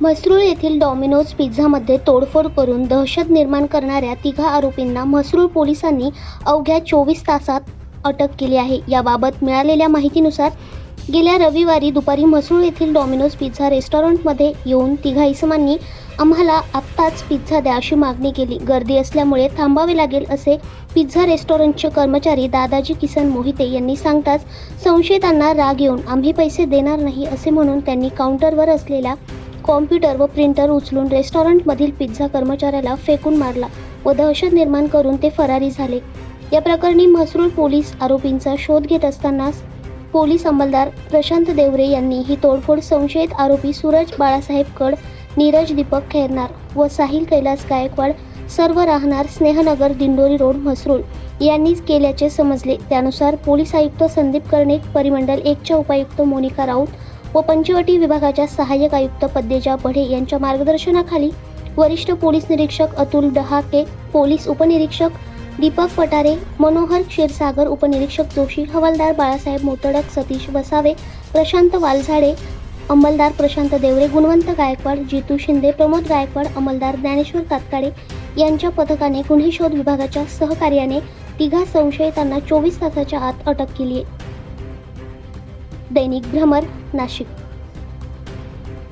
म्हसरूळ येथील डॉमिनोज पिझ्झामध्ये तोडफोड करून दहशत निर्माण करणाऱ्या तिघा आरोपींना म्हसरूळ पोलिसांनी अवघ्या चोवीस तासात अटक केली आहे. याबाबत मिळालेल्या माहितीनुसार गेल्या रविवारी दुपारी म्हसरूळ येथील डॉमिनोज पिझ्झा रेस्टॉरंटमध्ये येऊन तिघा इसमांनी आम्हाला आत्ताच पिझ्झा द्या अशी मागणी केली. गर्दी असल्यामुळे थांबावे लागेल असे पिझ्झा रेस्टॉरंटचे कर्मचारी दादाजी किसन मोहिते यांनी सांगताच संशयितांना राग येऊन आम्ही पैसे देणार नाही असे म्हणून त्यांनी काउंटरवर असलेल्या कॉम्प्युटर व प्रिंटर उचलून रेस्टॉरंटमधील पिझ्झा कर्मचाऱ्याला फेकून मारला व दहशत निर्माण करून ते फरारी झाले. या प्रकरणी म्हसरूळ पोलीस आरोपींचा शोध घेत असतानाच पोलीस अंमलदार प्रशांत देवरे यांनी ही तोडफोड संशयित आरोपी सूरज बाळासाहेब कड नीरज दीपक खैरनार व साहिल कैलास गायकवाड सर्व राहणार स्नेहनगर दिंडोरी रोड म्हसरूळ यांनीच केल्याचे समजले. त्यानुसार पोलीस आयुक्त संदीप कर्णिक परिमंडल एकच्या उपायुक्त मोनिका राऊत व पंचवटी विभागाच्या सहाय्यक आयुक्त पद्मेजा बढे यांच्या मार्गदर्शनाखाली वरिष्ठ पोलीस निरीक्षक अतुल डहाके पोलीस उपनिरीक्षक दीपक पटारे मनोहर क्षीरसागर उपनिरीक्षक जोशी हवालदार बाळासाहेब मोतडक सतीश वसावे प्रशांत वालझाडे अंमलदार प्रशांत देवरे गुणवंत गायकवाड जितू शिंदे प्रमोद गायकवाड अंमलदार ज्ञानेश्वर तातकाडे यांच्या पथकाने गुन्हे शोध विभागाच्या सहकार्याने तिघा संशयितांना चोवीस तासाच्या आत अटक केली आहे. दैनिक भ्रमर नाशिक.